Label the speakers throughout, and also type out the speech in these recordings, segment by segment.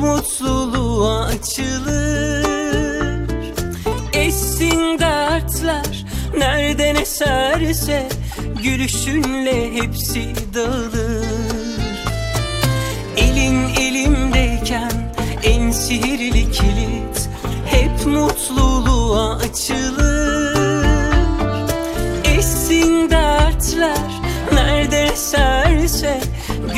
Speaker 1: mutluluğa açılır. Essin dertler nereden eserse Gülüşünle hepsi dağılır. Elin elimdeyken en sihirli kilit Hep mutluluğa açılır. Essin dertler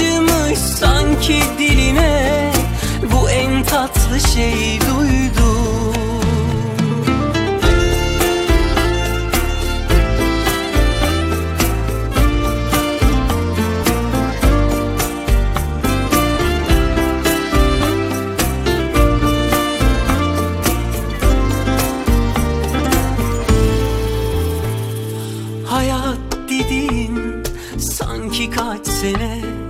Speaker 1: yapışmış sanki diline. Bu en tatlı şey duydum. Hayat dediğin sanki kaç sene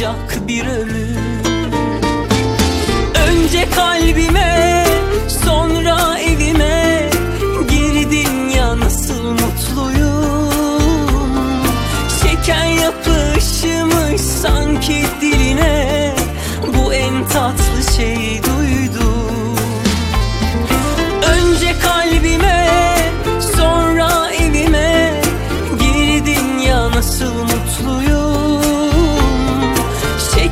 Speaker 1: yakışacak bir ömür Önce kalbime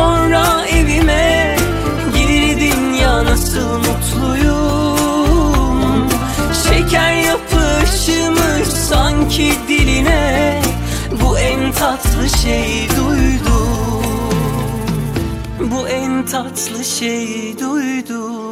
Speaker 1: sonra evime Girdin ya nasıl mutluyum. Şeker yapışmış sanki diline Bu en tatlı şey duydum. Bu en tatlı şey duydum